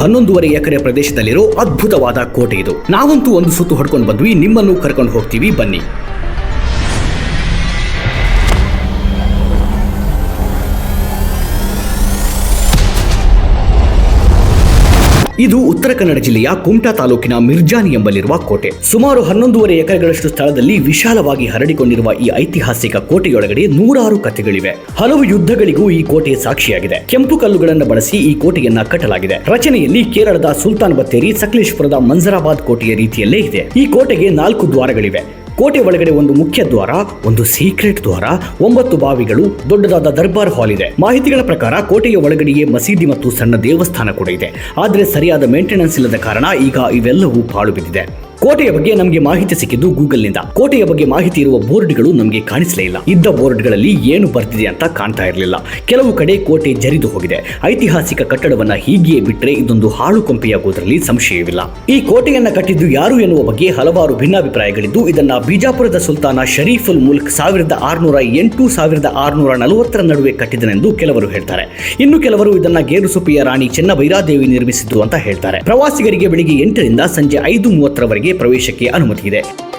ಹನ್ನೊಂದೂವರೆ ಎಕರೆ ಪ್ರದೇಶದಲ್ಲಿರೋ ಅದ್ಭುತವಾದ ಕೋಟೆ ಇದು. ನಾವಂತೂ ಒಂದು ಸುತ್ತು ಹೊಡ್ಕೊಂಡು ಬಂದ್ವಿ, ನಿಮ್ಮನ್ನು ಕರ್ಕೊಂಡು ಹೋಗ್ತೀವಿ, ಬನ್ನಿ. ಇದು ಉತ್ತರ ಕನ್ನಡ ಜಿಲ್ಲೆಯ ಕುಮಟಾ ತಾಲೂಕಿನ ಮಿರ್ಜಾನಿ ಎಂಬಲ್ಲಿರುವ ಕೋಟೆ. ಸುಮಾರು ಹನ್ನೊಂದೂವರೆ ಎಕರೆಗಳಷ್ಟು ಸ್ಥಳದಲ್ಲಿ ವಿಶಾಲವಾಗಿ ಹರಡಿಕೊಂಡಿರುವ ಈ ಐತಿಹಾಸಿಕ ಕೋಟೆಯೊಳಗಡೆ ನೂರಾರು ಕಥೆಗಳಿವೆ. ಹಲವು ಯುದ್ಧಗಳಿಗೂ ಈ ಕೋಟೆ ಸಾಕ್ಷಿಯಾಗಿದೆ. ಕೆಂಪು ಕಲ್ಲುಗಳನ್ನು ಬಳಸಿ ಈ ಕೋಟೆಯನ್ನ ಕಟ್ಟಲಾಗಿದೆ. ರಚನೆಯಲ್ಲಿ ಕೇರಳದ ಸುಲ್ತಾನ್ ಬತ್ತೇರಿ, ಸಕಲೇಶ್ಪುರದ ಮಂಜರಾಬಾದ್ ಕೋಟೆಯ ರೀತಿಯಲ್ಲೇ ಇದೆ. ಈ ಕೋಟೆಗೆ ನಾಲ್ಕು ದ್ವಾರಗಳಿವೆ. ಕೋಟೆ ಒಳಗಡೆ ಒಂದು ಮುಖ್ಯ ದ್ವಾರ, ಒಂದು ಸೀಕ್ರೆಟ್ ದ್ವಾರ, ಒಂಬತ್ತು ಬಾವಿಗಳು, ದೊಡ್ಡದಾದ ದರ್ಬಾರ್ ಹಾಲ್ ಇದೆ. ಮಾಹಿತಿಗಳ ಪ್ರಕಾರ ಕೋಟೆಯ ಒಳಗಡೆಯೇ ಮಸೀದಿ ಮತ್ತು ಸಣ್ಣ ದೇವಸ್ಥಾನ ಕೂಡ ಇದೆ. ಆದರೆ ಸರಿಯಾದ ಮೇಂಟೆನೆನ್ಸ್ ಇಲ್ಲದ ಕಾರಣ ಈಗ ಇವೆಲ್ಲವೂ ಪಾಳು ಬಿದ್ದಿದೆ. ಕೋಟೆಯ ಬಗ್ಗೆ ನಮಗೆ ಮಾಹಿತಿ ಸಿಕ್ಕಿದ್ದು ಗೂಗಲ್ನಿಂದ ಕೋಟೆಯ ಬಗ್ಗೆ ಮಾಹಿತಿ ಇರುವ ಬೋರ್ಡ್ಗಳು ನಮಗೆ ಕಾಣಿಸಲೇ ಇಲ್ಲ. ಇದ್ದ ಬೋರ್ಡ್ಗಳಲ್ಲಿ ಏನು ಬರ್ತಿದೆ ಅಂತ ಕಾಣ್ತಾ ಇರಲಿಲ್ಲ. ಕೆಲವು ಕಡೆ ಕೋಟೆ ಜರಿದು ಹೋಗಿದೆ. ಐತಿಹಾಸಿಕ ಕಟ್ಟಡವನ್ನ ಹೀಗೆಯೇ ಬಿಟ್ಟರೆ ಇದೊಂದು ಹಾಳು ಕೊಂಪೆಯಾಗುವುದರಲ್ಲಿ ಸಂಶಯವಿಲ್ಲ. ಈ ಕೋಟೆಯನ್ನ ಕಟ್ಟಿದ್ದು ಯಾರು ಎನ್ನುವ ಬಗ್ಗೆ ಹಲವಾರು ಭಿನ್ನಾಭಿಪ್ರಾಯಗಳಿದ್ದು, ಇದನ್ನ ಬಿಜಾಪುರದ ಸುಲ್ತಾನ ಶರೀಫುಲ್ ಮುಲ್ಕ್ ಸಾವಿರದ ಆರುನೂರ ಎಂಟು ಸಾವಿರದ ಆರುನೂರ ನಲವತ್ತರ ನಡುವೆ ಕಟ್ಟಿದನೆಂದು ಕೆಲವರು ಹೇಳ್ತಾರೆ. ಇನ್ನು ಕೆಲವರು ಇದನ್ನ ಗೇರುಸುಪಿಯ ರಾಣಿ ಚೆನ್ನಭೈರಾದೇವಿ ನಿರ್ಮಿಸಿದ್ದು ಅಂತ ಹೇಳ್ತಾರೆ. ಪ್ರವಾಸಿಗರಿಗೆ ಬೆಳಿಗ್ಗೆ ಎಂಟರಿಂದ ಸಂಜೆ ಐದು ಮೂವತ್ತರವರೆಗೆ ಪ್ರವೇಶಕ್ಕೆ ಅನುಮತಿ ಇದೆ.